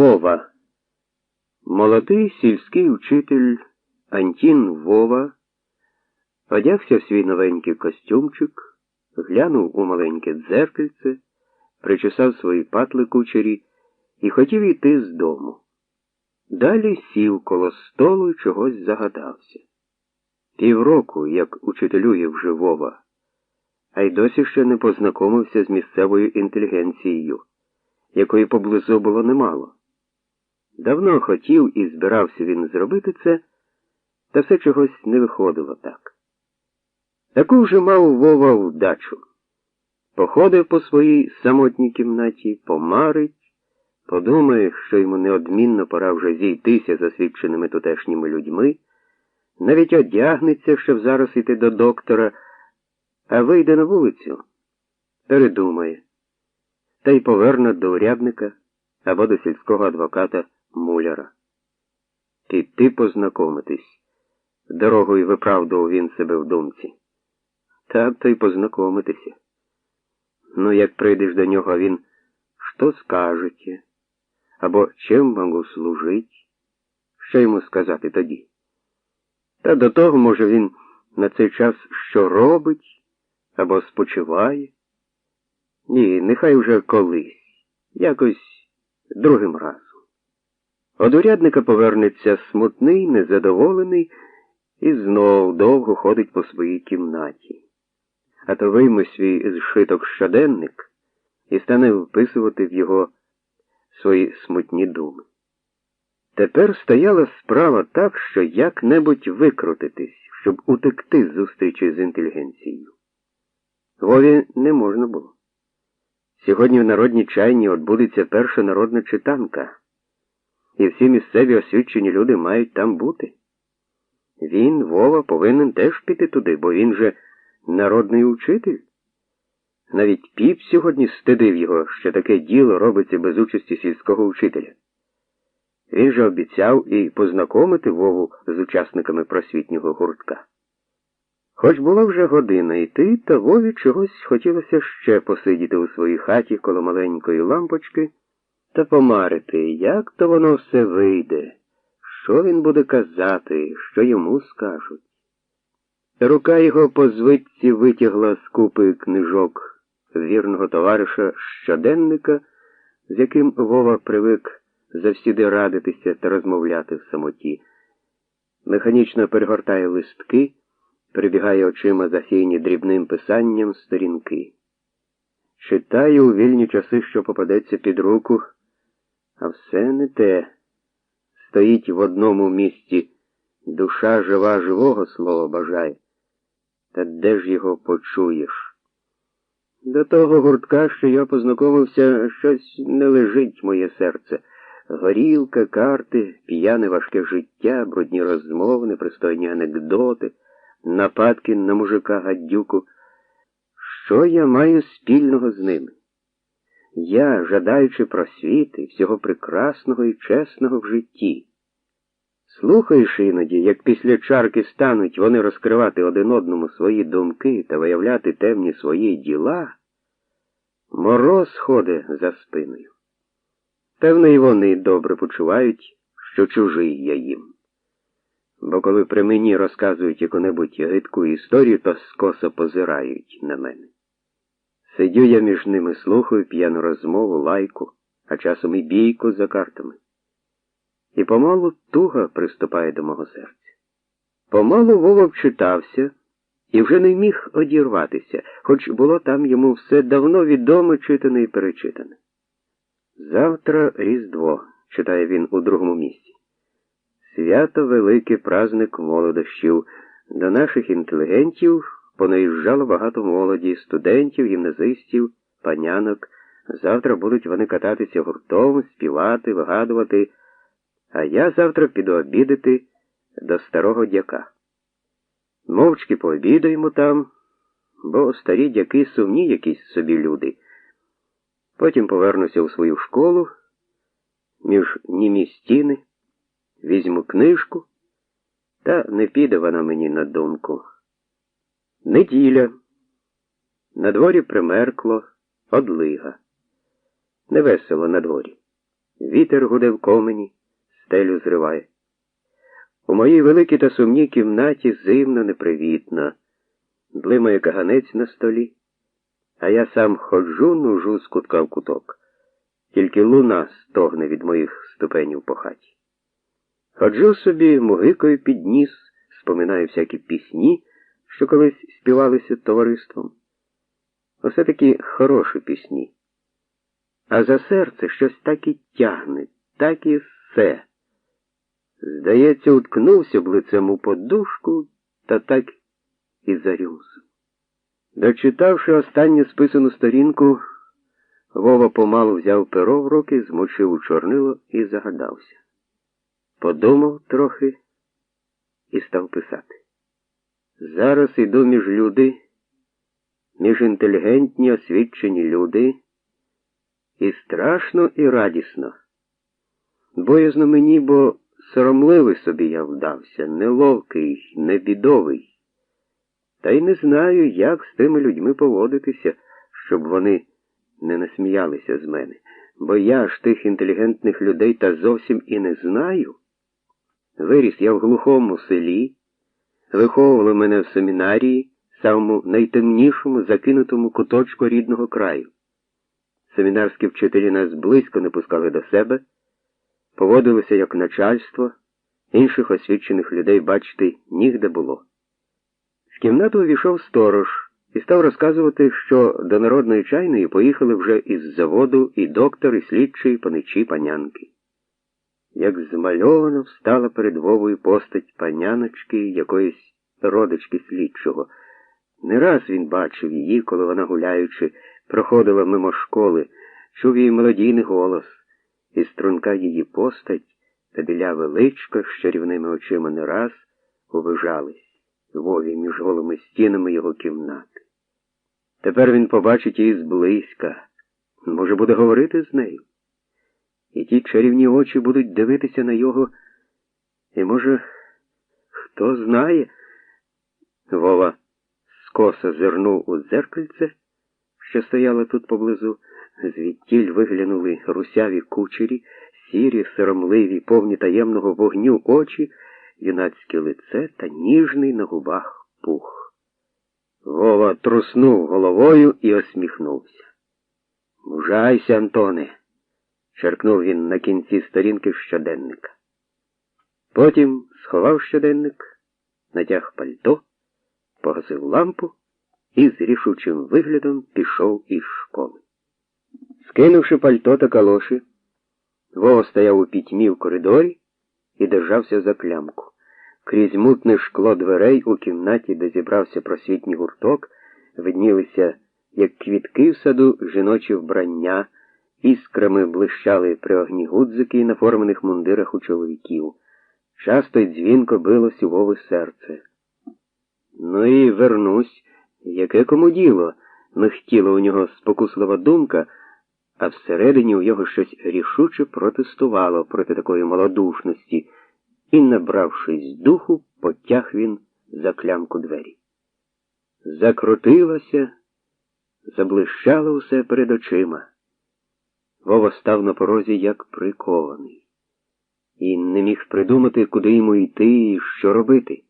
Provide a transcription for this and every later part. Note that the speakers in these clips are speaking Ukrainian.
Вова. Молодий сільський учитель Антін Вова одягся в свій новенький костюмчик, глянув у маленьке дзеркальце, причесав свої патли кучері і хотів йти з дому. Далі сів коло столу і чогось загадався. Півроку, як учителює вже Вова, а й досі ще не познайомився з місцевою інтелігенцією, якої поблизу було немало. Давно хотів і збирався він зробити це, та все чогось не виходило так. Таку вже мав Вова вдачу. Походив по своїй самотній кімнаті, помарить, подумає, що йому неодмінно пора вже зійтися з освіченими тутешніми людьми, навіть одягнеться, щоб зараз йти до доктора, а вийде на вулицю, передумає, та й поверне до урядника або до сільського адвоката муляра. Піти познайомитись. Дорогою виправдував він себе в думці. Так то й познайомитися. Ну, як прийдеш до нього, він що скажете? Або чим можу служити? Що йому сказати тоді? Та до того, може, він на цей час що робить або спочиває? Ні, нехай вже колись, якось другим разом. Од урядника повернеться смутний, незадоволений і знов довго ходить по своїй кімнаті. А то вийме свій зшиток щоденник і стане вписувати в його свої смутні думи. Тепер стояла справа так, що як-небудь викрутитись, щоб утекти з зустрічі з інтелігенцією. Вові не можна було. Сьогодні в народній чайні відбудеться перша народна читанка і всі місцеві освічені люди мають там бути. Він, Вова, повинен теж піти туди, бо він же народний учитель. Навіть піп сьогодні стидив його, що таке діло робиться без участі сільського учителя. Він же обіцяв і познайомити Вову з учасниками просвітнього гуртка. Хоч була вже година йти, та Вові чогось хотілося ще посидіти у своїй хаті коло маленької лампочки та помарити, як то воно все вийде, що він буде казати, що йому скажуть. Рука його по звитці витягла з купи книжок вірного товариша щоденника, з яким Вова привик завсіди радитися та розмовляти в самоті. Механічно перегортає листки, прибігає очима засіяні дрібним писанням сторінки. Читає у вільні часи, що попадеться під руку. А все не те. Стоїть в одному місці душа жива живого слова бажає. Та де ж його почуєш? До того гуртка, що я познайомився, щось не лежить моє серце. Горілка, карти, п'яне важке життя, брудні розмови, непристойні анекдоти, нападки на мужика гадюку. Що я маю спільного з ними? Я, жадаючи просвіти, всього прекрасного і чесного в житті. Слухаєш іноді, як після чарки стануть вони розкривати один одному свої думки та виявляти темні свої діла, мороз ходить за спиною. Певно, і вони добре почувають, що чужий я їм. Бо коли при мені розказують яку-небудь гидку історію, то скосо позирають на мене. Сидю я між ними, слухаю п'яну розмову, лайку, а часом і бійку за картами. І помалу туга приступає до мого серця. Помалу Вова вчитався і вже не міг одірватися, хоч було там йому все давно відоме, читане і перечитане. Завтра Різдво, читає він у другому місці. Свято великий праздник молодощів. До наших інтелігентів понаїжджало багато молоді, студентів, гімназистів, панянок. Завтра будуть вони кататися гуртом, співати, вигадувати, а я завтра піду обідати до старого дяка. Мовчки пообідаємо там, бо старі дяки сумні якісь собі люди. Потім повернуся у свою школу, між німі стіни, візьму книжку, та не піде вона мені на думку. Неділя. На дворі примеркло, одлига. Невесело на дворі. Вітер гуде в комені, стелю зриває. У моїй великій та сумній кімнаті зимно непривітно, блимає каганець на столі, а я сам ходжу, нужу з кутка в куток. Тільки луна стогне від моїх ступенів по хаті. Ходжу собі, мугикою під ніс, споминаю всякі пісні, що колись співалися товариством. Усе таки хороші пісні. А за серце щось так і тягне, так і все. Здається, уткнувся б лицем у подушку та так і зарюзив. Дочитавши останню списану сторінку, Вова помалу взяв перо в руки, змочив у чорнило і загадався. Подумав трохи і став писати. Зараз іду між люди, між інтелігентні, освічені люди, і страшно, і радісно. Боязно мені, бо соромливий собі я вдався, неловкий, небідовий. Та й не знаю, як з тими людьми поводитися, щоб вони не насміялися з мене, бо я ж тих інтелігентних людей та зовсім і не знаю. Виріс я в глухому селі, виховували мене в семінарії, самому найтемнішому, закинутому куточку рідного краю. Семінарські вчителі нас близько не пускали до себе, поводилися як начальство, інших освічених людей, бачити, нігде було. В кімнату увійшов сторож і став розказувати, що до народної чайної поїхали вже із заводу і доктор, і слідчий, і паничі, панянки. Як змальовано встала перед Вовою постать паняночки якоїсь родички слідчого. Не раз він бачив її, коли вона, гуляючи, проходила мимо школи, чув її мелодійний голос, і струнка її постать та біля величка з чарівними очима не раз увижались Вові між голими стінами його кімнати. Тепер він побачить її зблизька, може, буде говорити з нею. І ті чарівні очі будуть дивитися на його, і, може, хто знає, Вова скоса зирнув у дзеркальце, що стояло тут поблизу, звідтіль виглянули русяві кучері, сірі, соромливі, повні таємного вогню очі, юнацьке лице та ніжний на губах пух. Вова труснув головою і осміхнувся. Мужайся, Антоне, черкнув він на кінці сторінки щоденника. Потім сховав щоденник, натяг пальто, погасив лампу і з рішучим виглядом пішов із школи. Скинувши пальто та калоші, Вова стояв у пітьмі в коридорі і держався за клямку. Крізь мутне шкло дверей у кімнаті, де зібрався просвітній гурток, виднілися, як квітки в саду, жіночі вбрання, іскрами блищали при огні гудзики на формених мундирах у чоловіків. Часто й дзвінко билось у Вови серце. Ну і вернусь, яке кому діло, михтіла у нього спокуслива думка, а всередині у його щось рішуче протестувало проти такої малодушності, і, набравшись духу, потяг він за клямку двері. Закрутилося, заблищало усе перед очима. Вова став на порозі, як прикований, і не міг придумати, куди йому йти і що робити.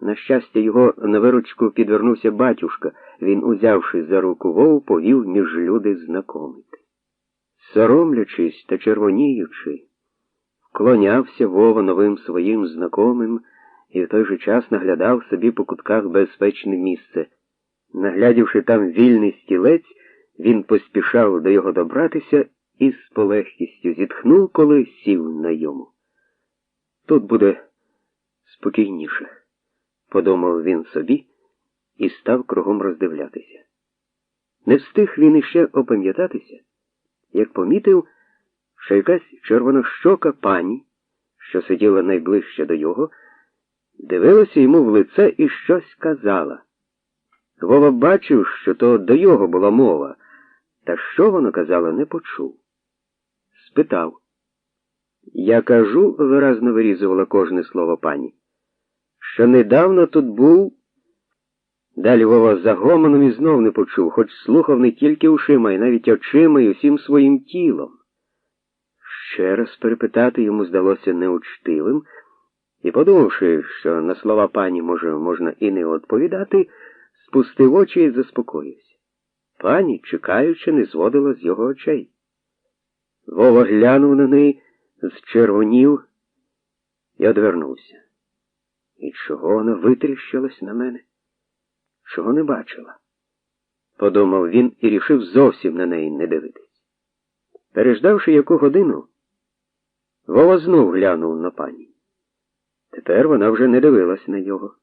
На щастя, його на виручку підвернувся батюшка. Він, узявши за руку Вову, повів між люди знакомити. Соромлячись та червоніючи, клонявся Вова новим своїм знакомим і в той же час наглядав собі по кутках безпечне місце. Наглядівши там вільний стілець, він поспішав до його добратися і з полегкістю зітхнув, коли сів на йому. Тут буде спокійніше, подумав він собі і став кругом роздивлятися. Не встиг він іще опам'ятатися, як помітив, що якась червонощока пані, що сиділа найближче до його, дивилася йому в лице і щось казала. Вова бачив, що то до його була мова, та що вона казала, не почув. Спитав. Я кажу, виразно вирізувала кожне слово пані, що недавно тут був. Далі Вова за гомоном і знов не почув, хоч слухав не тільки ушима, і навіть очима і усім своїм тілом. ще раз перепитати йому здалося неучтивим, і, подумавши, що на слова пані, може, можна і не відповідати, спустив очі і заспокоївся. Пані, чекаючи, не зводила з його очей. Вова глянув на неї, зчервонів і одвернувся. І чого вона витріщилась на мене? Чого не бачила? Подумав він і рішив зовсім на неї не дивитись. Переждавши яку годину, Вова знов глянув на пані. Тепер вона вже не дивилась на його,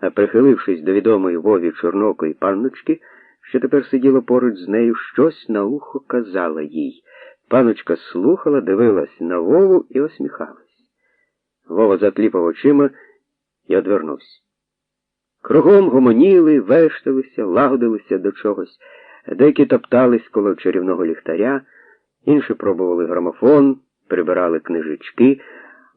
а прихилившись до відомої Вові чорнокої панночки, що тепер сиділа поруч з нею, щось на ухо казала їй. Паночка слухала, дивилась на Вову і осміхалась. Вова закліпав очима і одвернувся. Кругом гомоніли, вешталися, лагодилися до чогось, деякі топтались коло чарівного ліхтаря, інші пробували грамофон, прибирали книжечки,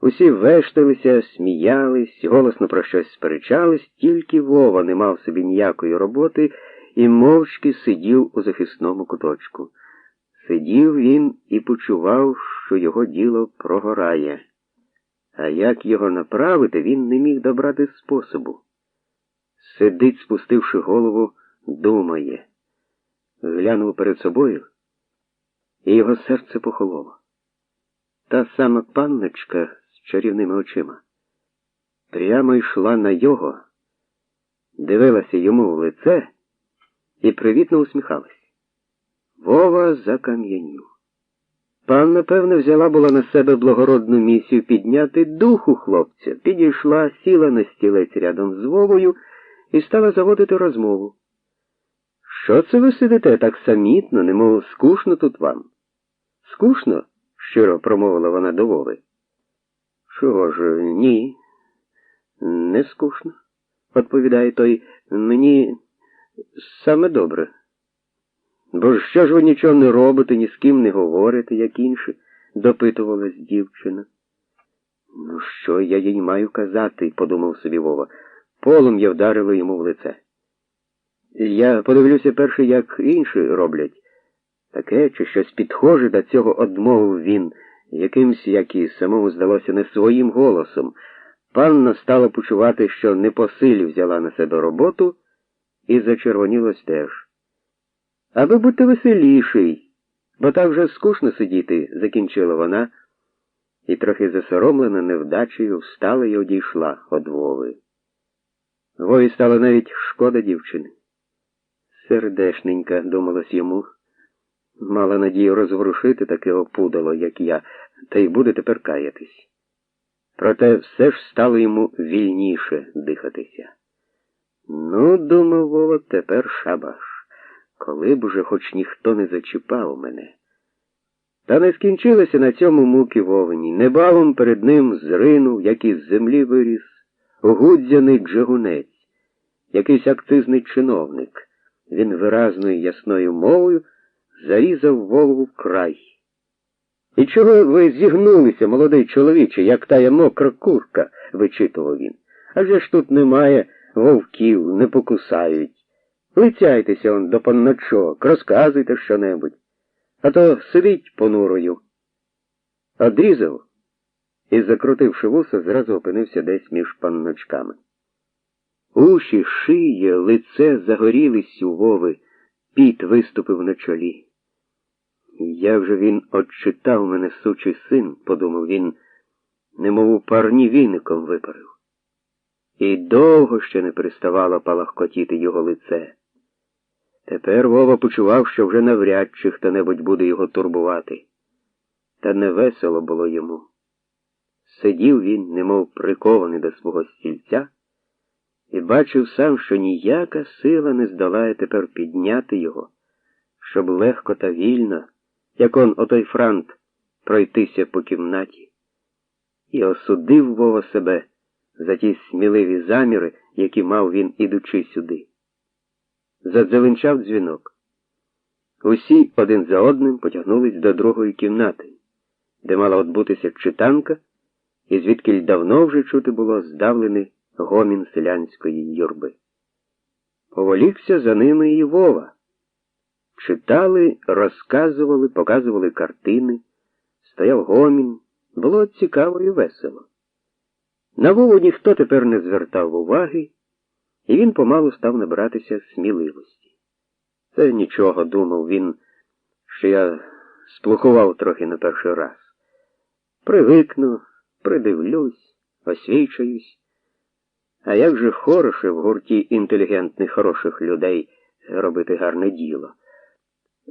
усі вешталися, сміялись, голосно про щось сперечались, тільки Вова не мав собі ніякої роботи і мовчки сидів у захисному куточку. Сидів він і почував, що його діло прогорає. А як його направити, він не міг добрати способу. Сидить, спустивши голову, думає. Глянув перед собою, і його серце похололо. Та сама панночка чарівними очима прямо йшла на його, дивилася йому в лице і привітно усміхалась. Вова закам'янів. Пан, напевне, взяла була на себе благородну місію підняти духу хлопця, підійшла, сіла на стілець рядом з Вовою і стала заводити розмову. Що це ви сидите так самітно, немов скучно тут вам? Скучно? щиро промовила вона до Вови. Чого ж, ні, не скучно, відповідає той, мені саме добре. Бо що ж ви нічого не робите, ні з ким не говорите, як інші, допитувалась дівчина. Ну, що я їй маю казати, подумав собі Вова. Полум'я вдарило йому в лице. Я подивлюся перше, як інші роблять. Таке чи щось підхоже до цього одмовив він, якимсь, як і самому здалося, не своїм голосом. Панна стала почувати, що не по силі взяла на себе роботу, і зачервонілась теж. Аби бути веселіший, бо так вже скучно сидіти, закінчила вона, і трохи засоромлена невдачею встала і одійшла од Вови. Вові стало навіть шкода дівчини. Сердешненька, думалось йому, мала надію розворушити таке опудало, як я, та й буде тепер каятись. Проте все ж стало йому вільніше дихатися. Ну, думав Вова, тепер шабаш коли б уже хоч ніхто не зачіпав мене. Та не скінчилися на цьому муки вовні. Небавом перед ним зринув, як із землі виріс, гудзяний джагунець, якийсь акцизний чиновник. Він виразною ясною мовою зарізав Вову край. І чого ви зігнулися, молодий чоловіче, як тая мокра курка, вичитував він. Адже ж тут немає вовків, не покусають. Лицяйтеся он до панночок, розказуйте що-небудь, а то сидить понурою. Одрізав і, закрутивши вуса, зразу опинився десь між панночками. Уші, шиє, лице загорілись у Вови, піт виступив на чолі. Як же він отчитав мене, сучий син, подумав він, немов у парні віником випарив. І довго ще не переставало палахкотіти його лице. Тепер Вова почував, що вже навряд чи хто-небудь буде його турбувати. Та не весело було йому. Сидів він, немов прикований до свого стільця, і бачив сам, що ніяка сила не здолає тепер підняти його, щоб легко та вільно, як он отой франт, пройтися по кімнаті. І осудив Вова себе за ті сміливі заміри, які мав він, ідучи сюди. Задзеленчав дзвінок. Усі один за одним потягнулись до другої кімнати, де мала отбутися читанка, і звідки давно вже чути було здавлений гомін селянської юрби. Поволікся за ними і Вова. Читали, розказували, показували картини. стояв гомін, було цікаво і весело. На Вову ніхто тепер не звертав уваги, і він помалу став набиратися сміливості. Це нічого, думав він, що я сплохував трохи на перший раз. Привикну, придивлюсь, освічаюсь. А як же хороше в гурті інтелігентних, хороших людей робити гарне діло?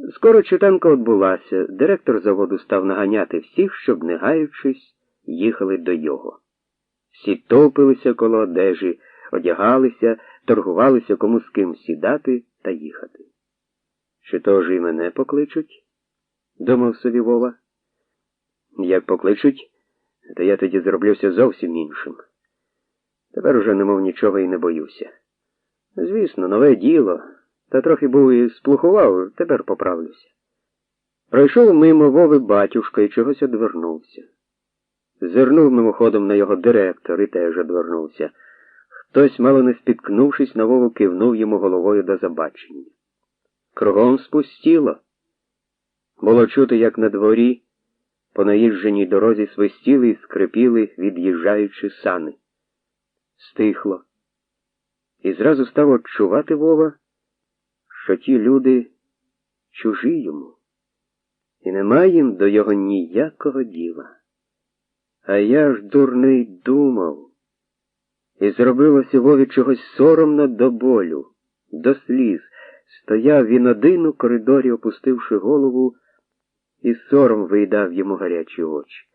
Скоро читанка відбулася, директор заводу став наганяти всіх, щоб, не гаючись, їхали до його. Всі топилися коло одежі, одягалися, торгувалися кому з ким сідати та їхати. Чи то ж і мене покличуть? думав собі Вова. Як покличуть, то я тоді зроблюся зовсім іншим. Тепер уже немов нічого і не боюся. Звісно, нове діло, та трохи був і сплухував, тепер поправлюся. Пройшов мимо Вови батюшка і чогось одвернувся. Зирнув мимоходом на його директор і теж одвернувся. Хтось, мало не спіткнувшись, на Вову кивнув йому головою до забачення. Кругом спустіло. Було чути, як на дворі по наїждженій дорозі свистіли і скрипіли, від'їжджаючи сани. Стихло. І зразу став odчувати Вова, що ті люди чужі йому, і нема їм до його ніякого діла. А я ж, дурний, думав, і зробилося Вові чогось соромно до болю, до сліз. Стояв він один у коридорі, опустивши голову, і сором виїдав йому гарячі очі.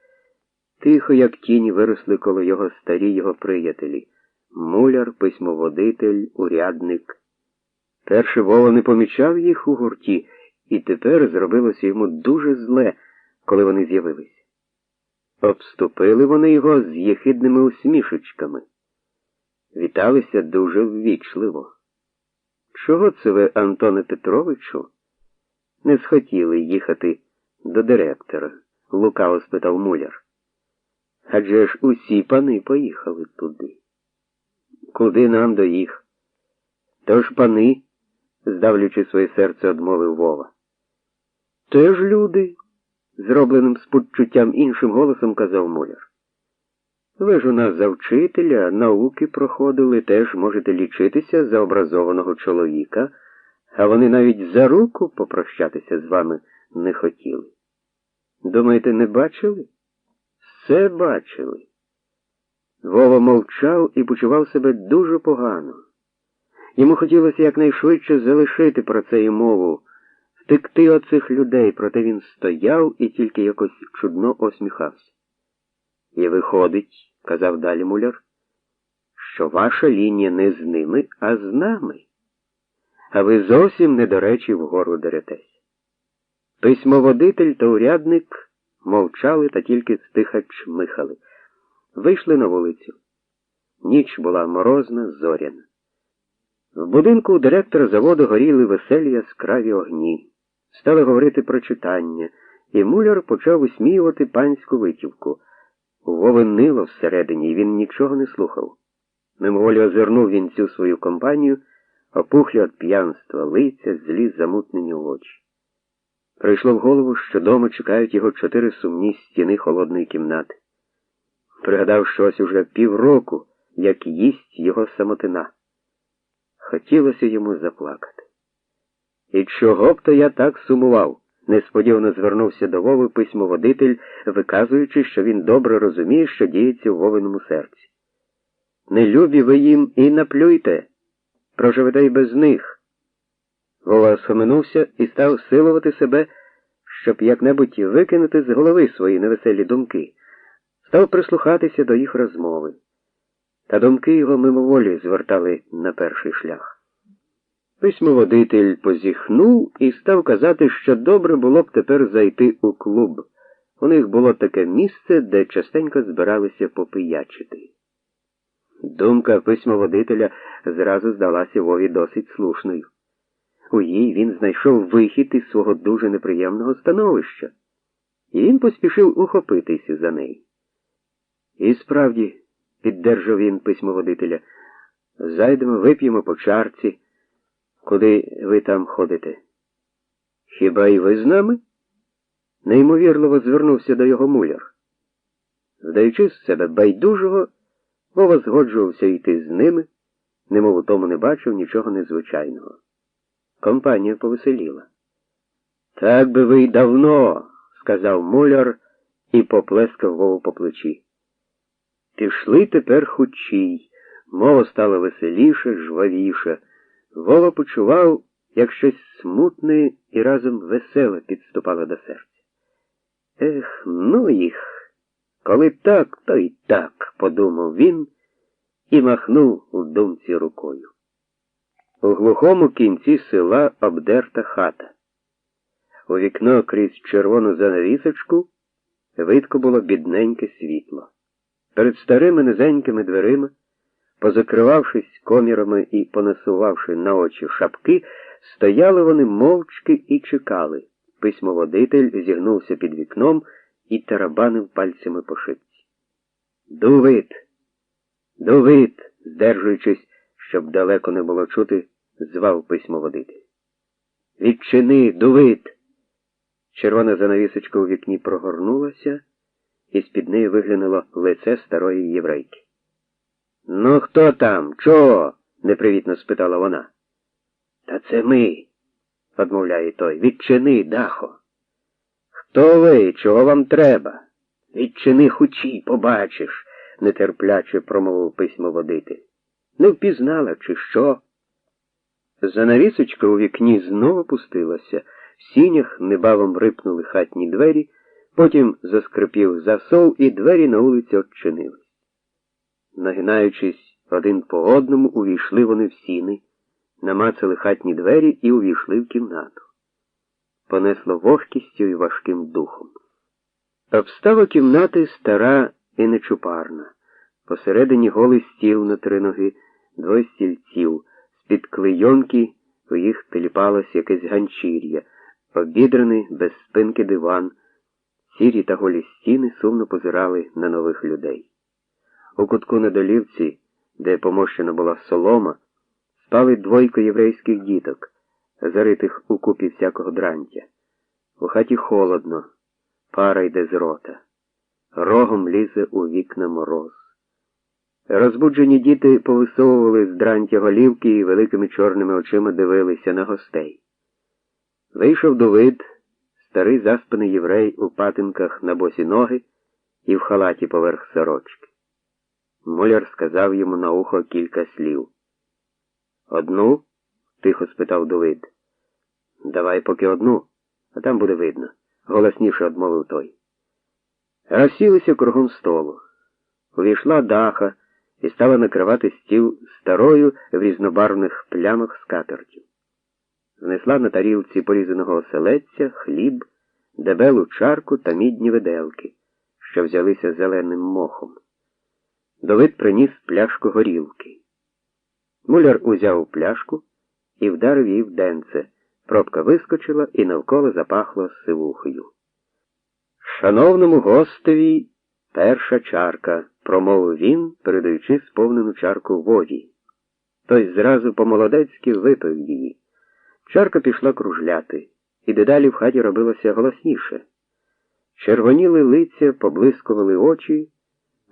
Тихо, як тіні, виросли коло його старі його приятелі муляр, письмоводитель, урядник. Перше Вова не помічав їх у гурті, і тепер зробилося йому дуже зле, коли вони з'явилися. Обступили вони його з єхидними усмішечками. Віталися дуже ввічливо. Чого це ви, Антоне Петровичу, не схотіли їхати до директора? лукаво спитав муляр. Адже ж усі пани поїхали туди. Куди нам до їх? Тож пани, здавлючи своє серце, одмовив Вова. Теж люди, зробленим з почуттям іншим голосом казав муляр. Ви ж у нас за вчителя науки проходили, теж можете лічитися за образованого чоловіка, а вони навіть за руку попрощатися з вами не хотіли. Думаєте, не бачили? Все бачили. Вова мовчав і почував себе дуже погано. Йому хотілося якнайшвидше залишити про це і мову, втекти від цих людей, проте він стояв і тільки якось чудно осміхався. І виходить, казав далі муляр, що ваша лінія не з ними, а з нами. А ви зовсім не до речі вгору деретесь. Письмоводитель та урядник мовчали та тільки стиха чмихали. Вийшли на вулицю. Ніч була морозна, зоряна. В будинку у директора заводу горіли веселі яскраві огні. Стали говорити про читання, і муляр почав усміювати панську витівку. У Вови нило всередині, і він нічого не слухав. Мимоволі озирнув він цю свою компанію, опухлі від п'янства, лиця, злі замутнені очі. Прийшло в голову, що дома чекають його чотири сумні стіни холодної кімнати. Пригадав щось уже півроку, як їсть його самотина. Хотілося йому заплакати. І чого б то я так сумував? несподівано звернувся до Вови письмоводитель, виказуючи, що він добре розуміє, що діється в Вовиному серці. Не любі ви їм і наплюйте, проживете й без них. Вова схаменувся і став силувати себе, щоб як-небудь викинути з голови свої невеселі думки, став прислухатися до їх розмови. Та думки його мимоволі звертали на перший шлях. Письмоводитель позіхнув і став казати, що добре було б тепер зайти у клуб. У них було таке місце, де частенько збиралися попиячити. Думка письмоводителя зразу здалася Вові досить слушною. У їй він знайшов вихід із свого дуже неприємного становища, і він поспішив ухопитися за неї. І справді, піддержав він письмоводителя, зайдемо, вип'ємо по чарці. Куди ви там ходите? Хіба і ви з нами? неймовірливо звернувся до його муляр. Вдаючи з себе байдужого, Вова згоджувався йти з ними, немов у тому не бачив нічого незвичайного. Компанія повеселіла. Так би ви й давно, сказав муляр і поплескав Вову по плечі. Пішли тепер хучій, мова стала веселіше, жвавіше. Вова почував, як щось смутне і разом веселе підступало до серця. Ех, ну їх. Коли так, то й так, подумав він і махнув у думці рукою. У глухому кінці села обдерта хата. У вікно крізь червону занавісочку видко було бідненьке світло. Перед старими низенькими дверима, позакривавшись комірами і понасувавши на очі шапки, стояли вони мовчки і чекали. Письмоводитель зігнувся під вікном і тарабанив пальцями по шипці. Дувит! Дувит! здержуючись, щоб далеко не було чути, звав письмоводитель. Відчини, дувит! Червона занавісочка у вікні прогорнулася, і з-під неї виглянуло лице старої єврейки. Ну, хто там? Чого? непривітно спитала вона. Та це ми, одмовляє той. Відчини, дахо. Хто ви? Чого вам треба? Відчини хучі, побачиш, нетерпляче промовив письмоводитель. Не впізнала, чи що? Занавісочка у вікні знову пустилася, в сінях небавом рипнули хатні двері, потім заскрипів засов, і двері на вулиці odчинились. Нагинаючись один по одному, увійшли вони в сіни, намацали хатні двері і увійшли в кімнату. Понесло вогкістю і важким духом. Обстава кімнати стара і нечупарна. Посередині голий стіл на три ноги, двоє стільців, з-під клейонки у їх теліпалось якесь ганчір'я, обідраний без спинки диван, сірі та голі стіни сумно позирали на нових людей. У кутку на долівці, де помощена була солома, спали двойко єврейських діток, заритих у купі всякого дрантя. У хаті холодно, пара йде з рота, рогом лізе у вікна мороз. Розбуджені діти повисовували з дрантя голівки і великими чорними очима дивилися на гостей. Вийшов Давид, старий заспаний єврей у патинках на босі ноги і в халаті поверх сорочки. Муляр сказав йому на ухо кілька слів. Одну? тихо спитав Давид. Давай поки одну, а там буде видно, голосніше одмовив той. Розсілися кругом столу. Увійшла даха і стала накривати стіл старою в різнобарвних плямах скатертю. Внесла на тарілці порізаного оселедця, хліб, дебелу чарку та мідні виделки, що взялися зеленим мохом. Давид приніс пляшку горілки. Муляр узяв пляшку і вдарив її в денце. Пробка вискочила і навколо запахло сивухою. Шановному гостеві перша чарка, промовив він, передаючи сповнену чарку воді. Той зразу по-молодецьки випив її. Чарка пішла кружляти, і дедалі в хаті робилося голосніше. Червоніли лиця, поблискували очі,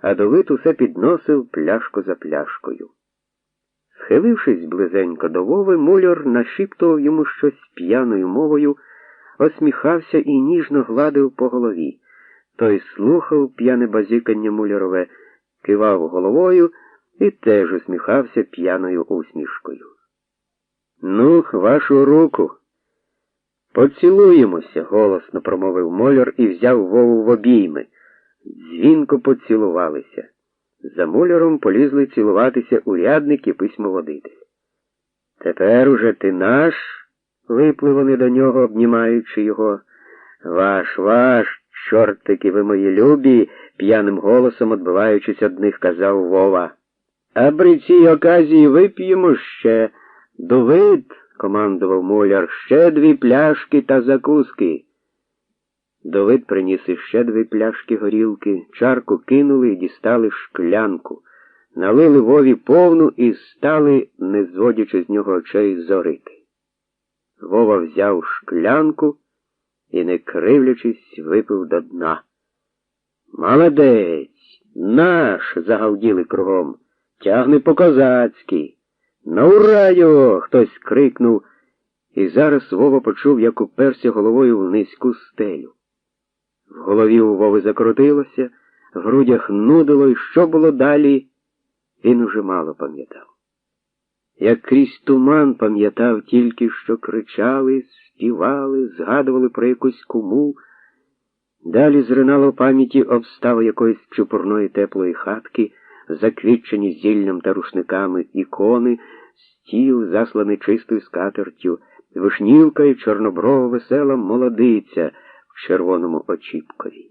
а Довит усе підносив пляшку за пляшкою. Схилившись близенько до Вови, муляр нашіптував йому щось п'яною мовою, осміхався і ніжно гладив по голові. Той слухав п'яне базікання мулярове, кивав головою і теж усміхався п'яною усмішкою. Ну, вашу руку. Поцілуємося, голосно промовив моляр і взяв Вову в обійми. Дзвінко поцілувалися. За муляром полізли цілуватися урядник і письмоводитель. Тепер уже ти наш, випли вони до нього, обнімаючи його. Ваш, ваш, чортики ви мої любі, п'яним голосом, отбиваючись одних, казав Вова. А при цій оказії вип'ємо ще. Довид, командував муляр, ще дві пляшки та закуски. Довид приніс іще дві пляшки горілки, чарку кинули і дістали шклянку, налили вові повну і стали, не зводячи з нього очей, зорити. Вова взяв шклянку і, не кривлячись, випив до дна. Молодець, наш, загалділи кругом, тягне по-козацьки. На ура його! хтось крикнув, і зараз Вова почув, як уперся головою в низьку стелю. В голові у Вови закрутилося, в грудях нудило, і що було далі, він уже мало пам'ятав. Як крізь туман пам'ятав тільки, що кричали, співали, згадували про якусь куму. Далі зринало в пам'яті обстави якоїсь чупурної теплої хатки, заквітчені зіллям та рушниками ікони, стіл, засланий чистою скатертю, вишнівка і чорноброва весела молодиця в червоному очіпкові.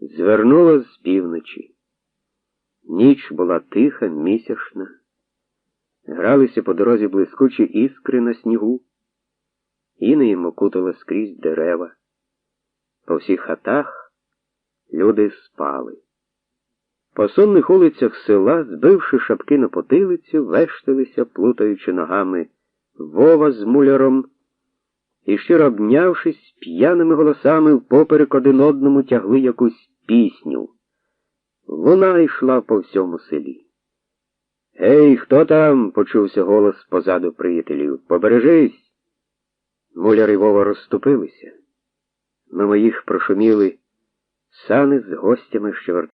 Звернуло з півночі. Ніч була тиха, місячна. Гралися по дорозі блискучі іскри на снігу, інеєм окутало скрізь дерева. По всіх хатах люди спали. По сонних улицях села, збивши шапки на потилицю, вешталися, плутаючи ногами Вова з муляром і, щиро обнявшись, п'яними голосами впоперек один одному тягли якусь пісню. Луна йшла по всьому селі. Гей, хто там? почувся голос позаду приятелів. Побережись. Муляр і Вова розступилися. Мимо їх прошуміли сани з гостями, що.